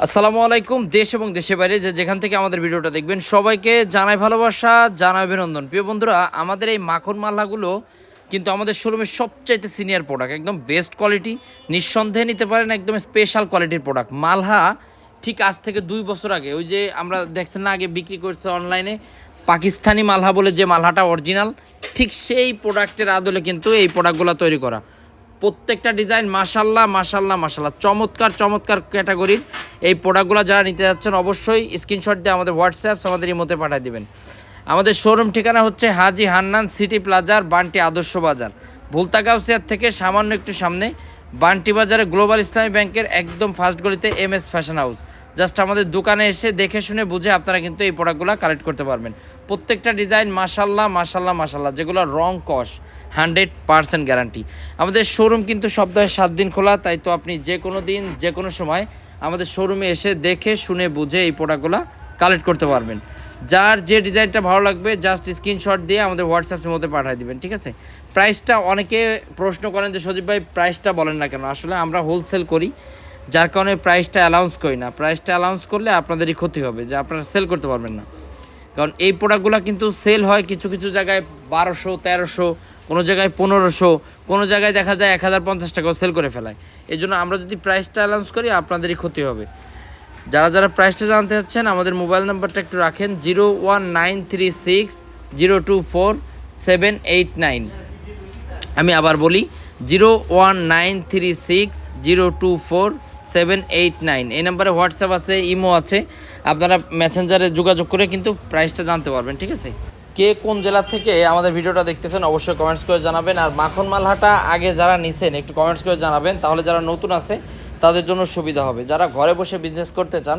আসসালামু আলাইকুম, দেশ এবং দেশের বাইরে যে যেখান থেকে আমাদের ভিডিওটা দেখবেন, সবাইকে জানাই ভালোবাসা, জানাই অভিনন্দন। প্রিয় বন্ধুরা, আমাদের এই মাখন মাল্লাগুলো কিন্তু আমাদের শোরুমের সবচাইতে সিনিয়র প্রোডাক্ট একদম বেস্ট কোয়ালিটি নিঃসন্দেহে নিতে পারেন একদম স্পেশাল কোয়ালিটির প্রোডাক্ট মালহা ঠিক আজ থেকে দুই বছর আগে, ওই যে আমরা দেখছেন না, আগে বিক্রি করছে অনলাইনে পাকিস্তানি মালহা বলে যে মালহাটা অরিজিনাল ঠিক সেই প্রোডাক্টের আদলে কিন্তু এই প্রোডাক্টগুলো তৈরি করা। প্রত্যেকটা ডিজাইন মাশাল্লাহ মাশাল্লাহ মাশাল্লাহ। চমৎকার চমৎকার ক্যাটাগরির এই প্রোডাক্টগুলো যারা নিতে যাচ্ছেন অবশ্যই স্ক্রিনশট দিয়ে আমাদের হোয়াটসঅ্যাপ আমাদের মধ্যে পাঠিয়ে দেবেন। আমাদের শোরুম ঠিকানা হচ্ছে হাজি হান্নান সিটি প্লাজার বান্টি আদর্শ বাজার। ভুলতা গাউসিয়ার থেকে সামান্য একটু সামনে, বান্টি বাজারে গ্লোবাল ইসলামী ব্যাংকের একদম ফার্স্ট গলিতে M S fashion house just আমাদের দোকানে এসে দেখে শুনে বুঝে আপনারা কিন্তু এই প্রোডাক্টগুলো কালেক্ট করতে পারবেন। প্রত্যেকটা ডিজাইন মাশাল্লাহ মাশাল্লাহ মাশাল্লাহ, যেগুলো রং কস হান্ড্রেড পার্সেন্ট গ্যারান্টি। আমাদের শোরুম কিন্তু সপ্তাহে সাত দিন খোলা, তাই তো আপনি যে কোনো দিন, যে কোনো সময় আমাদের শোরুমে এসে দেখে, শুনে, বুঝে এই প্রোডাক্টগুলো কালেক্ট করতে পারবেন। যার যে ডিজাইনটা ভালো লাগবে জাস্ট স্ক্রিনশট দিয়ে আমাদের হোয়াটসঅ্যাপের মধ্যে পাঠিয়ে দেবেন, ঠিক আছে? প্রাইসটা অনেকে প্রশ্ন করেন যে, সজীব ভাই প্রাইসটা বলেন না কেন? আসলে আমরা হোলসেল করি, যার কারণে প্রাইসটা অ্যালাউন্স করি না। প্রাইসটা অ্যালাউন্স করলে আপনাদেরই ক্ষতি হবে, যে আপনারা সেল করতে পারবেন না। কারণ এই প্রোডাক্টগুলো কিন্তু সেল হয় কিছু কিছু জায়গায় বারোশো, তেরোশো কোনো জায়গায় পনেরোশো, কোনো জায়গায় দেখা যায় এক হাজার পঞ্চাশ টাকাও সেল করে ফেলায়। এই জন্য আমরা যদি প্রাইসটা অ্যালাউন্স করি, আপনাদেরই ক্ষতি হবে। যারা যারা প্রাইসটা জানতে চাচ্ছেন, আমাদের মোবাইল নাম্বারটা একটু রাখেন zero one nine three six zero two four seven eight nine আমি আবার বলি zero one nine three six zero two four seven eight nine এই নাম্বারে হোয়াটসঅ্যাপ আছে ইমো আছে। আপনারা মেসেঞ্জারে যোগাযোগ করে কিন্তু প্রাইসটা জানতে পারবেন, ঠিক আছে? কে কোন জেলা থেকে আমাদের ভিডিওটা দেখতেছেন অবশ্যই কমেন্টস করে জানাবেন। আর মাখন মালহাটা আগে যারা নিছেন, একটু কমেন্টস করে জানাবেন, তাহলে যারা নতুন আছে, তাদের জন্য সুবিধা হবে। যারা ঘরে বসে বিজনেস করতে চান,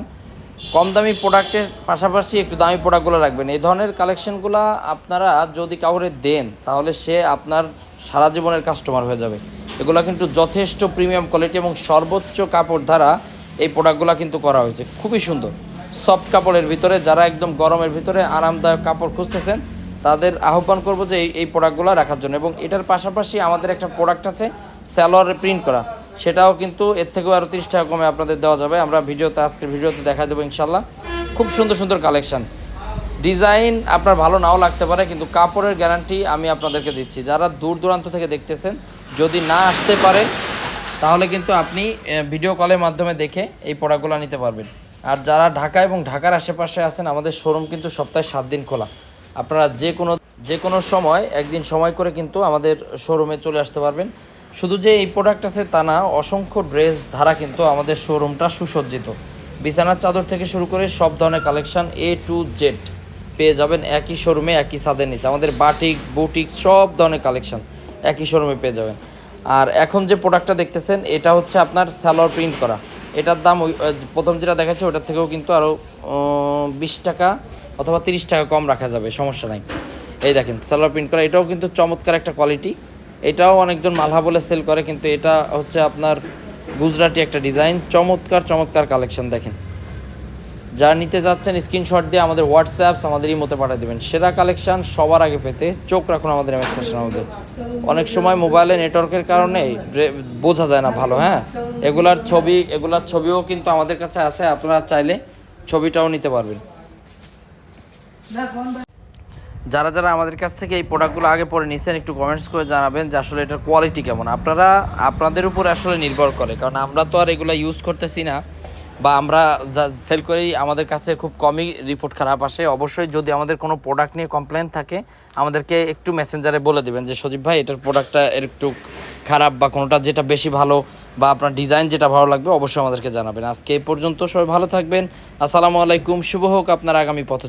কম দামি প্রোডাক্টের পাশাপাশি একটু দামি প্রোডাক্টগুলো রাখবেন। এই ধরনের কালেকশনগুলো আপনারা যদি কাউরে দেন, তাহলে সে আপনার সারা জীবনের কাস্টমার হয়ে যাবে। এগুলো কিন্তু যথেষ্ট প্রিমিয়াম কোয়ালিটি এবং সর্বোচ্চ কাপড় দ্বারা এই প্রোডাক্টগুলো কিন্তু করা হয়েছে। খুবই সুন্দর। সফট কাপড়ের ভিতরে, যারা একদম গরমের ভিতরে আরামদায়ক কাপড় খুঁজতেছেন, তাদের আহ্বান করব যে এই এই প্রোডাক্টগুলো রাখার জন্য। এবং এটার পাশাপাশি আমাদের একটা প্রোডাক্ট আছে স্যালোয়ারে প্রিন্ট করা। সেটাও কিন্তু এর থেকেও আরও তিরিশ টাকা কমে আপনাদের দেওয়া যাবে। আমরা ভিডিওতে, আজকের ভিডিওতে দেখা দেবো ইনশাল্লাহ খুব সুন্দর সুন্দর কালেকশান ডিজাইন আপনার ভালো নাও লাগতে পারে, কিন্তু কাপড়ের গ্যারান্টি আমি আপনাদেরকে দিচ্ছি। যারা দূর দূরান্ত থেকে দেখতেছেন, যদি না আসতে পারে, তাহলে কিন্তু আপনি ভিডিও কলের মাধ্যমে দেখে এই প্রোডাক্টগুলো নিতে পারবেন। আর যারা ঢাকা এবং ঢাকার আশেপাশে আছেন, আমাদের শোরুম কিন্তু সপ্তাহে সাত দিন খোলা। আপনারা যে কোনো যে কোনো সময়, একদিন সময় করে কিন্তু আমাদের শোরুমে চলে আসতে পারবেন। শুধু যে এই প্রোডাক্ট আছে তা না, অসংখ্য ড্রেস ধারা কিন্তু আমাদের শোরুমটা সুসজ্জিত। বিছানার চাদর থেকে শুরু করে সব ধরনের কালেকশন এ টু জেড পেয়ে যাবেন একই শোরুমে একই ছাদের নিচে। আমাদের বাটিক বুটিক সব ধরনের কালেকশন একই শোরুমে পেয়ে যাবেন। আর এখন যে প্রোডাক্টটা দেখতেছেন, এটা হচ্ছে আপনার স্যালোয়ার প্রিন্ট করা। এটার দাম ওই প্রথম যেটা দেখাচ্ছে, ওটার থেকেও কিন্তু আরও বিশ টাকা অথবা তিরিশ টাকা কম রাখা যাবে, সমস্যা নাই। এই দেখেন, সালোয়ার প্রিন্ট করা, এটাও কিন্তু চমৎকার একটা কোয়ালিটি এটাও অনেকজন মালহা বলে সেল করে, কিন্তু এটা হচ্ছে আপনার গুজরাটি একটা ডিজাইন চমৎকার চমৎকার কালেকশন দেখেন। যারা নিতে যাচ্ছেন স্ক্রিনশট দিয়ে আমাদের হোয়াটসঅ্যাপ আমাদের এই মতো পাঠিয়ে দেবেন। সেরা কালেকশন সবার আগে পেতে চোখ রাখুন আমাদের এমএস হাউসে অনেক সময় মোবাইলে নেটওয়ার্কের কারণে বোঝা যায় না ভালো হ্যাঁ? এগুলার ছবি, এগুলার ছবিও কিন্তু আমাদের কাছে আছে, আপনারা চাইলে ছবিটাও নিতে পারবেন। যারা যারা আমাদের কাছ থেকে এই প্রোডাক্টগুলো আগে পরে নিচ্ছেন একটু কমেন্টস করে জানাবেন যে আসলে এটার কোয়ালিটি কেমন। আপনারা, আপনাদের উপর আসলে নির্ভর করে, কারণ আমরা তো আর এগুলো ইউজ করতেছি না। বা আমরা যা সেল করি, আমাদের কাছে খুব কমই রিপোর্ট খারাপ আসে। অবশ্যই যদি আমাদের কোনো প্রোডাক্ট নিয়ে কমপ্লেন থাকে, আমাদেরকে একটু মেসেঞ্জারে বলে দেবেন যে, সজীব ভাই, এটার প্রোডাক্টটা একটু খারাপ বা কোনোটা যেটা বেশি ভালো বা আপনার ডিজাইন যেটা ভালো লাগবে, অবশ্যই আমাদেরকে জানাবেন। আজকে এই পর্যন্ত সবাই ভালো থাকবেন। আসসালামু আলাইকুম। শুভ হোক আপনার আগামী পথ